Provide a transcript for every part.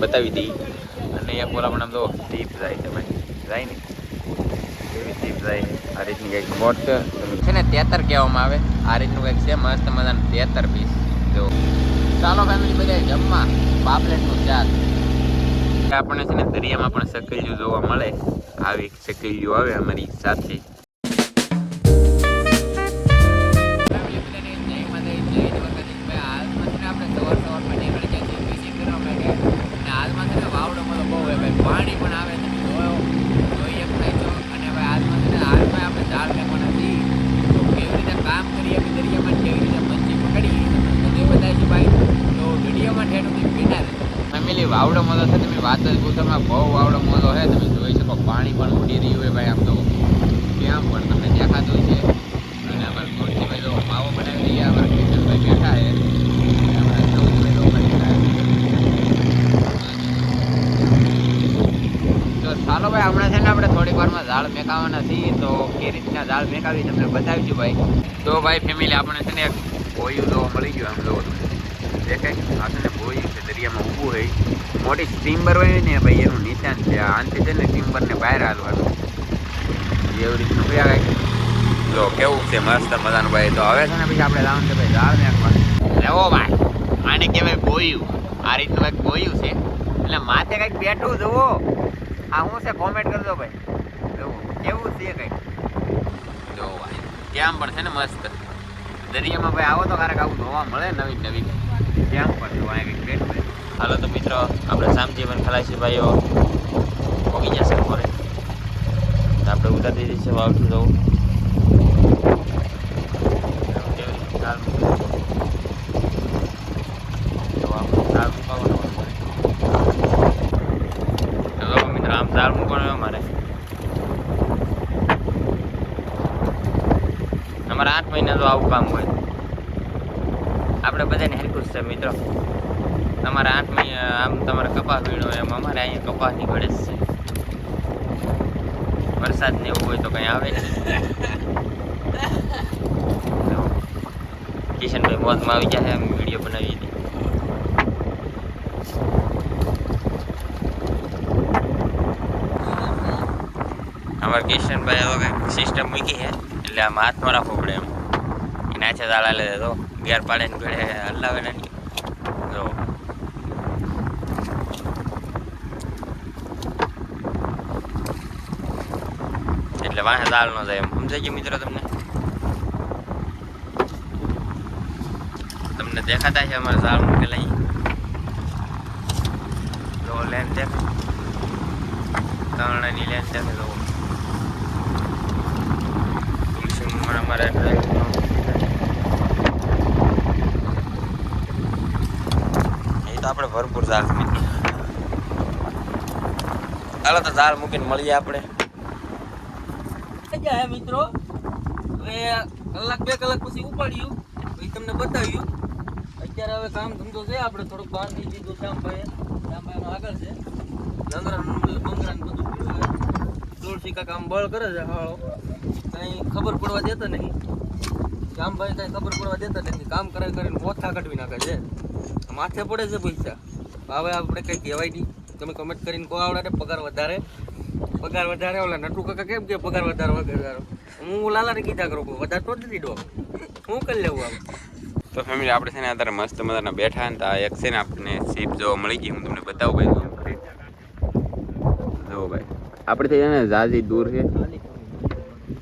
બતાવી દઈ અને એક પણ આમ તો ટીપ જાય તમે જાય ને? એવી ટીપ જાય આ રીતની કંઈક બોટ છે. ને, તેતર કહેવામાં આવે. આ રીતનું કંઈક છે, મસ્ત મજાનું તેતર પીસ જો. ચાલો ફેમિલી બધા જમવા. પાપલેટનું શાક. આપણને છે ને દરિયામાં પણ સકલિયું જોવા મળે. આવી સકલિયું આવે અમારી સાથે. વાવડો મોલો છે તમે વાત જ પૂછોમાં બહુ આવડો મોલો છે. તમે જોઈ શકો પાણી પણ ઉડી રહ્યું હોય ભાઈ આમ તો. ત્યાં પણ તમને દેખાતું છે. અને અમારા ગુરજીભાઈ તો માવો બનાવી દઈએ. અમારા કિશનભાઈ બેઠા છે. ચાલો ભાઈ, હમણાં છે ને આપણે થોડીક વારમાં ઝાડ મેકાવાના છીએ. તો કે રીતના ઝાડ મેકાવી તમને બતાવીશું ભાઈ. તો ભાઈ ફેમિલી આપણે છે ને એક ભોયું જોવા મળી ગયું આમ જોવો દેખાય? આ છે ને ભોયું છે દરિયામાં ઊભું હોય મોટી સ્ટીમ્બર હોય ને ભાઈ એનું નિશાન છે. આ આનથી છે ને સ્ટીમ્બરને બહાર હાલવાનું. એવી રીતનું ભાઈ કાંઈક. જો કેવું છે? મસ્ત મજાનું ભાઈ. તો હવે છે ને પછી આપણે લાવવાનું છે ભાઈ ઝાડ મેકવા લેવો ભાઈ, આને કહેવાય બોયું. આ રીતનું કંઈક બોયું છે. એટલે માથે કંઈક બેઠું જુઓ. આ હું છે? કોમેન્ટ કરજો ભાઈ. જુઓ. કેવું છે કંઈક? જો ભાઈ. કેમ પણ છે ને મસ્ત. દરિયામાં ભાઈ આવો તો ક્યારેક આવું જોવા મળે નવી નવી કેમ પણ અહીંયા કંઈક બેઠું. હાલો તો મિત્રો, આપણે શામજીવન ખલાસી ભાઈઓ પગી જશે ફોરે તો આપણે ઉતારી દીધી છે વાવથી જવું ઝાડ મૂકવાનું અમારે અમારા આઠ મહિના તો આવું કામ હોય. આપણે બધાને હેલ્પ છે મિત્રો. તમારે આઠ મહિના આમ તમારે કપાસ વીણો એમ, અમારે અહીંયા કપાસની ઘડે જ છે. વરસાદ ને એવું હોય તો કંઈ આવે નહીં. કિશનભાઈ મોજમાં આવી જાય એમ વીડિયો બનાવી દીધી અમારે કિશનભાઈ હવે કંઈક સિસ્ટમ મૂકી છે, એટલે આમ હાથમાં રાખવો પડે એમ. નાચે તાળા લે તો ગેર પાડે ને ઘડે હલાવે ને જો એટલે વાંહે દાળ નો જાય એમ સમજાય ગયું મિત્રો તમને તમને દેખાતા છે અમારે દાળ મૂકેલા અહીં જો લેન દેખાય ત્રણની લેન દેખાય જો તુલસી પણ અમારે એ તો આપણે ભરપૂર ઝાડ મૂકી હાલો તો ઝાડ મૂકીને મળીએ આપણે થઈ ગયા હે મિત્રો. હવે કલાક, બે કલાક પછી ઉપાડ્યું. પછી તમને બતાવ્યું. અત્યારે હવે કામ ધંધો છે, આપણે થોડુંક બહાર થઈ દીધું શ્યામભાઈ એમાં આગળ છે. લંગરા બધું છે. તુલસી બળ કરે છે હાળો. કઈ ખબર પડવા દેતા નહીં. શ્યામભાઈ કઈ ખબર પડવા દેતા નથી. કામ કરે કરીને મોથા કાઢવી નાખે છે. માથે પડે છે પૈસા. હવે આપણે કઈ કહેવાય નહીં. તમે કમેન્ટ કરીને કહો આવડે, પગાર વધારે. પગાર વધારે ઓલા નટુ કાકા કેમ કે પગાર વધારે વધારો હું લાલાને કીધા કરું વધારે તો નથી દો હું કરી લેવું આમ. તો ફેમિલી આપણે છે ને અત્યારે મસ્ત મજાના બેઠા ને આ એક છે ને આપણને સીપ જોવા મળી ગઈ, હું તમને બતાવું ભાઈ. જો ભાઈ, આપણે થઈ ને ઝાઝી દૂર છે.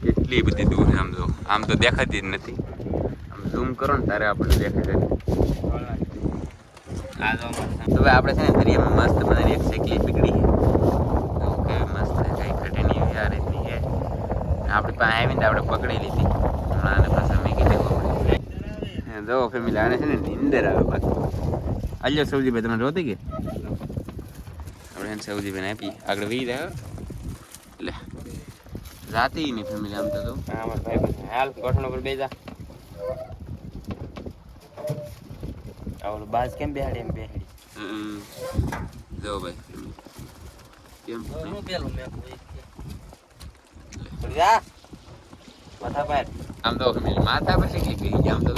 કેટલી બધી દૂર છે આમ જો. આમ તો દેખાતી જ નથી. આમ ઝૂમ કરો ને ત્યારે આપણને દેખાય. છે આ જો તો ભાઈ, આપણે છે ને દરિયામાં મસ્ત મજાની એક શેકલી પીકડી છે ઓકે મસ્ત કઈ ઘટે નહીં એવી આ રીતની છે આપણી પાસે આવીને તો આપણે પકડી લીધી. હમણાં આને પાછા મેં કીધું જો ફેમિલી આને છે ને નીંદર આવે બાકી અલ્યો સૌજીભાઈ તમે જોતી કે? આપણે એને સૌજીભાઈને આપી. આગળ વી રહ્યા એટલે જાતી નહીં ફેમિલી આમ તો તું હા ભાઈ હાલ ગોઠણ ઉપર બેજા ઓલો બાજ કેમ બેહાડી એમ બેહાડી. જો ભાઈ. કેમ? પેલું મેં જા. માથા પર. આમ તો માથા પર કે ગઈ આમ તો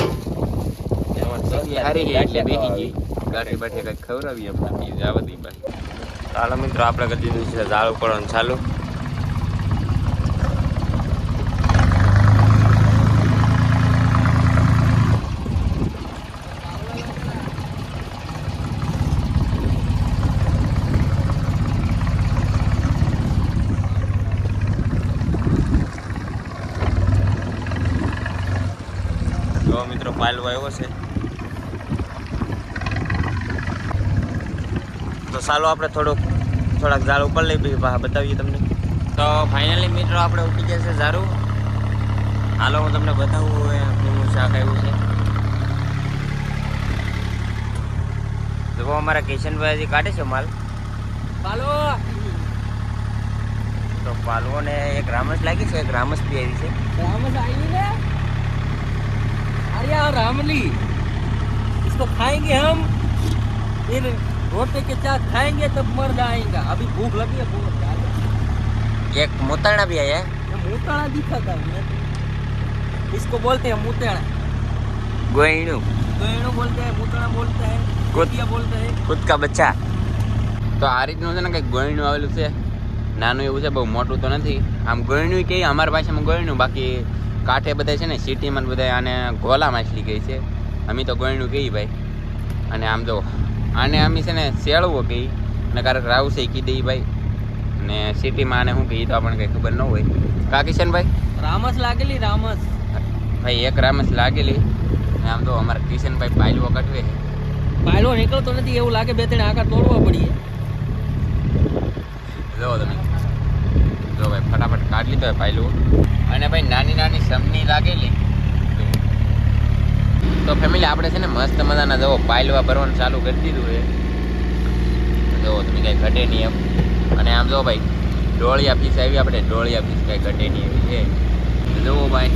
હારી ગઈ એટલે બેસી ગઈ. ગાંઠી બાઠી કંઈક ખવડાવીએ એમ જવા દઈએ ભાઈ ચાલો મિત્રો આપણે કરી દીધું છે ઝાડ ઉપાડવાનું ચાલુ. માલ વાયો છે. તો ચાલો આપણે થોડોક થોડાક ઝાડ ઉપર લઈ બતાવીએ તમને. તો ફાઇનલી મિત્રો આપણે ઉઠી ગયા છે ઝાડું. હાલો હું તમને બતાવું કેવું શાક આવ્યું છે. જુઓ અમારા કિશનભાઈ કાઢે છે માલ. પાલો. તો પાલવો ને એક રામસ લાગી છે એક રામસ બી આવી છે. રામસ આવી अरे यार रामली इसको खाएंगे हम फिर रोटे के साथ खाएंगे तब मर जाएगा अभी भूख लगी है भूख એક મોતાણા બી આયા मुताड़ा दिखा था मैं इसको बोलते हैं मुताड़ा ગોયણું गैणो बोलते हैं मुताड़ा बोलते हैं कुत- कुतिया बोलते हैं ખુદ કા બચ્ચા તો આ રીતનું છે ને કંઈક ગોયણું આવેલું છે નાનું એવું છે બહુ મોટું તો નથી આમ ગોયણું કહીએ અમારી ભાષામાં ગોયણું બાકી કાંઠે બધા છે ને સિટીમાં બધા આને ગોલા માછલી કહે છે. અમે તો ગોયણું કહી ભાઈ. અને આમ જો આને અમે છે ને શેળવો કહી અને ક્યારેક રાવસે કહી દઈ ભાઈ. અને સિટીમાં આને શું કહી તો આપણને કંઈ ખબર ન હોય. કા કિશનભાઈ રામસ લાગેલી રામસ. ભાઈ એક રામસ લાગેલી. અને આમ તો અમારા કિશનભાઈ પાયલવો કટવે પાયલવો નીકળતો નથી એવું લાગે બે ત્રણ આકાર તોડવા પડીએ. જો તમે. જો ભાઈ, ફટાફટ કાઢી લીધો પાયલું. અને ભાઈ, નાની નાની સમની લાગેલી. તો ફેમિલી આપણે છે ને મસ્ત મજાના જવો પાયલવા ભરવાનું ચાલુ કરી દીધું છે. જો તમે કાંઈ ઘટે નહીં એમ. અને આમ જો ભાઈ, ડોળિયા પીસ આવી, આપણે ડોળિયા પીસ કાંઈ ઘટે નહીં એવી છે. જુઓ ભાઈ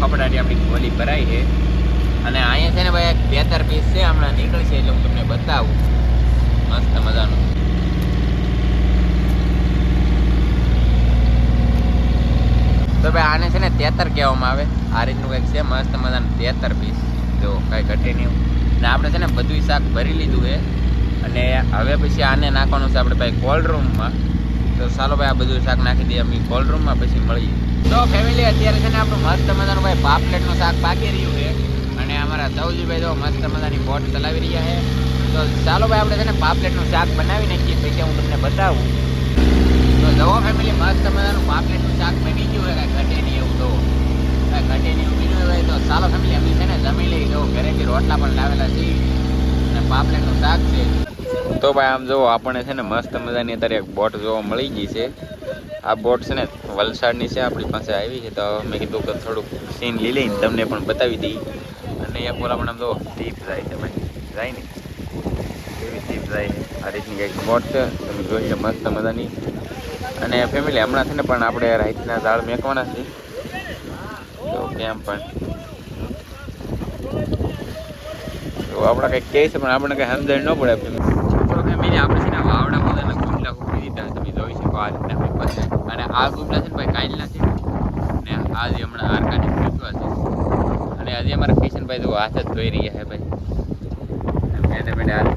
ફફડાટી આપણી ગોલી ભરાઈ છે. અને અહીંયા છે ને ભાઈ, એક બેતર પીસ છે, હમણાં નીકળશે એટલે હું તમને બતાવું. મસ્ત મજાનું. ભાઈ, આને છે ને તેતર કહેવામાં આવે. આ રીતનું કંઈક છે, મસ્ત મજાનું તેતર પીસ જો, કાંઈ ઘટે નહીં ને આપણે છે ને બધું શાક ભરી લીધું છે. અને હવે પછી આને નાખવાનું છે આપણે ભાઈ કોલ્ડ રૂમમાં તો ચાલો ભાઈ, આ બધું શાક નાખી દઈએ અમે કોલ્ડ રૂમમાં પછી મળીએ. તો ફેમિલી અત્યારે છે ને આપણું મસ્ત મજાનું ભાઈ પાપલેટનું શાક પાકી રહ્યું છે. અને અમારા સૌજીભાઈ તો મસ્ત મજાની બોટ ચલાવી રહ્યા છે. તો ચાલો ભાઈ, આપણે છે ને પાપલેટનું શાક બનાવી નાખીએ. પછી હું તમને બતાવું. જવો ફેમિલી મસ્ત મજાનું પાપલેટનું શાક બની ગયું હોય, કાંઈ ઘટે નહીં એવું તો. કાંઈ ઘટે નહીં એવું બીજું હોય તો ચાલો ફેમિલી અમે છે ને જમી લઈ જવું ઘરેથી રોટલા પણ લાવેલા છે. અને પાપલેટનું શાક છે. તો ભાઈ આમ જુઓ, આપણને છે ને મસ્ત મજાની અત્યારે એક બોટ જોવા મળી ગઈ છે. આ બોટ છે ને વલસાડની છે, આપણી પાસે આવી છે. તો મેં કીધું કે થોડુંક સીન લઈ લઈને તમને પણ બતાવી દઈ. અને એક બોલા પણ આમ જો ટીપ જાય છે ભાઈ. જાય ને એવી ટીપ જાય આ રીતની કંઈક બોટ છે. તમે જોઈ લો, મસ્ત મજાની. અને ફેમિલી હમણાં છે ને પણ આપણે રાઈતના દાળ મેકવાના છે. તો કેમ પણ. તો આપણે કંઈક કહે છે, પણ આપણે કંઈ સમજણ ન પડે. ફેમિલી આપણે છે ને વાવડા બધાના ગુમલા ઊભી દીધા, તમે જોઈ શકો આ રીતના અને આ ગુમલા છે ને ભાઈ કાલના છે. ને આજે હમણાં આરકાની ફેંકવા છે અને આજે અમારા કિશનભાઈ તો હાથ જ ધોઈ રહ્યા છે ભાઈ. બેઠે બેઠે હાથ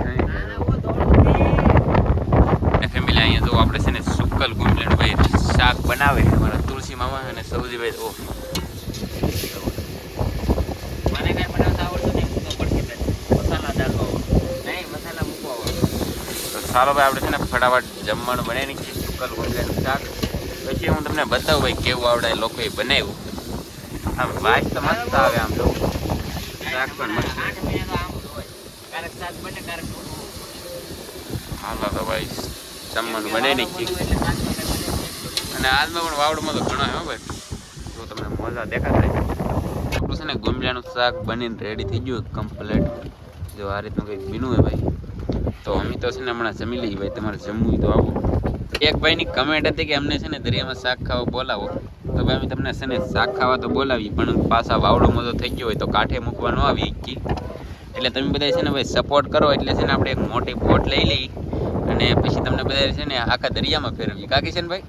ધોઈ ફેમિલી અહીંયા જો આપણે છે ને સુકલ ભાઈ શાક બનાવે અમારા તુલસી મામા અને સૌજીભાઈ ઓ મને કાંઈ બનાવતા આવડતું નહીં હું તો મસાલા ડાલવા નહીં મસાલા મૂકવા તો સારો ભાઈ આપણે છે ને ફટાફટ જમવાનું બને છે સુકલ ગુમલેનું શાક. પછી હું તમને બતાવું ભાઈ કેવું આવડે લોકોએ બનાવ્યું. આમ વાસ તો મસ્ત આવે આમ જો. શાક પણ મસ્ત હાલો તો ભાઈ. જમવાનું બનાવી નાખીએ અને આજમાં પણ વાવડમાં તો ઘણો હો ભાઈ. જો તમને મોજા દેખાતા આપણું છે ને ગુમલાનું શાક બનીને રેડી થઈ ગયું કમ્પ્લેટ જો આ રીતનું કંઈક બીનું હોય ભાઈ. તો અમે તો છે ને હમણાં જમી લઈએ ભાઈ, તમારે જમવું તો આવો. એક ભાઈની કમેન્ટ હતી કે અમને છે ને દરિયામાં શાક ખાવા બોલાવો. તો ભાઈ અમે તમને છે ને શાક ખાવા તો બોલાવી પણ પાછા વાવડો મોટો થઈ ગયો હોય તો કાંઠે મૂકવા ન આવી કી. એટલે તમે બધા છે ને ભાઈ સપોર્ટ કરો એટલે છે ને આપણે એક મોટી બોટ લઈ લઈ અને પછી તમને બધા છે ને આખા દરિયામાં ફેરવી કાકી છે ને ભાઈ?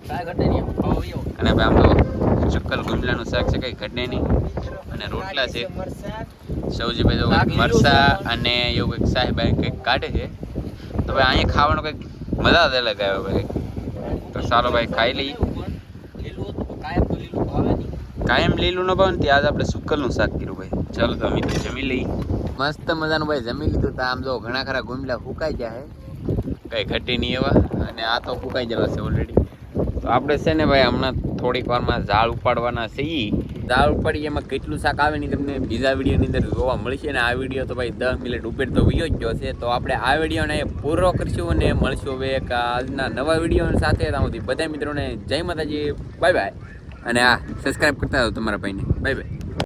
અને ભાઈ આમ તો ચક્કલ ગુમલાનું શાક છે કંઈ ઘટને નહીં. અને રોટલા છે. સૌજીભાઈ તો મરસા અને એવું કંઈક સાહેબ કંઈક કાઢે છે. તો ભાઈ અહીંયા ખાવાનો કંઈક મજા જ અલગ આવ્યો ભાઈ. તો ચાલો ભાઈ ખાઈ લઈએ. કાયમ લીલું કાયમ ન ભાવે ને ત્યાં આજ આપણે સુકલનું શાક કર્યું ભાઈ. ચાલો તો અમે તો જમી લઈએ. મસ્ત મજાનું ભાઈ જમી લીધું તા આમ જો ઘણા ખરા ગુમલા ફૂકાઈ જાય કઈ ઘટી નહીં એવા, અને આ તો ફૂકાઈ જવા છે ઓલરેડી તો આપણે છે ને ભાઈ હમણાં થોડીક વારમાં ઝાડ ઉપાડવાના છીએ. ઝાડ ઉપાડી એમાં કેટલું શાક આવે ને તમને બીજા વિડીયોની અંદર જોવા મળશે ને આ વીડિયો તો ભાઈ દસ મિનિટ ઉપર તો વિયો જ ગયો છે. તો આપણે આ વિડીયોને પૂરો કરશું અને મળશું હવે એક આજના નવા વીડિયો સાથે. ત્યાં સુધી બધા મિત્રોને જય માતાજી, બાય બાય. અને આ સબસ્ક્રાઈબ કરતા તમારા ભાઈને. Bye bye.